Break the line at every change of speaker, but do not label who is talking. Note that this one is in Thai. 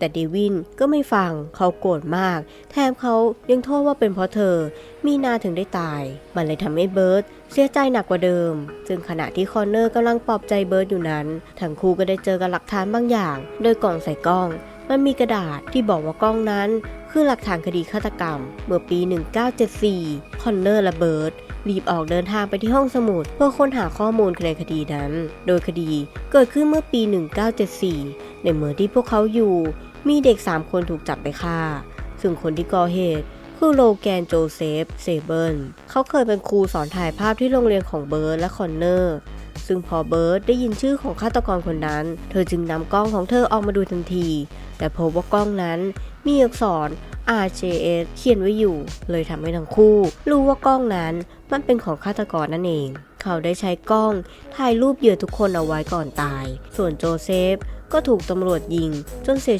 แต่เดวินก็ไม่ฟังเขาโกรธมาก แถมเขายังโทษว่าเป็นเพราะเธอ มีนาถึงได้ตาย มันเลยทำให้เบิร์ตเสียใจหนักกว่าเดิม ซึ่งขณะที่คอนเนอร์กำลังปลอบใจเบิร์ตอยู่นั้น ทั้งคู่ก็ได้เจอกับหลักฐานบางอย่าง โดยกล่องใส่กล้อง มันมีกระดาษที่บอกว่ากล้องนั้น คือหลักฐานคดีฆาตกรรม เมื่อปี 1974 คอนเนอร์และเบิร์ตรีบออกเดินทางไปที่ห้องสมุด เพื่อค้นหาข้อมูลในคดีนั้น โดยคดีเกิดขึ้นเมื่อปี 1974 ในเมื่อที่พวกเขาอยู่ มีเด็ก 3 คนถูกจับไปฆ่า ซึ่งคนที่ก่อเหตุคือโลแกนโจเซฟ เซเบิลเขาเคยเป็นครูสอนถ่ายภาพที่โรงเรียนของเบิร์ตและคอนเนอร์ ซึ่งพอเบิร์ตได้ยินชื่อของฆาตกรคนนั้น เธอจึงนำกล้องของเธอออกมาดูทันที แต่พบว่ากล้องนั้นมีอักษร RJS เขียนไว้อยู่ เลยทำให้ทั้งคู่ รู้ว่ากล้องนั้นมันเป็นของฆาตกรนั่นเอง เขาได้ใช้กล้องถ่ายรูปเหยื่อทุกคนเอาไว้ก่อนตาย ส่วนโจเซฟก็ถูกตำรวจยิงจนเสีย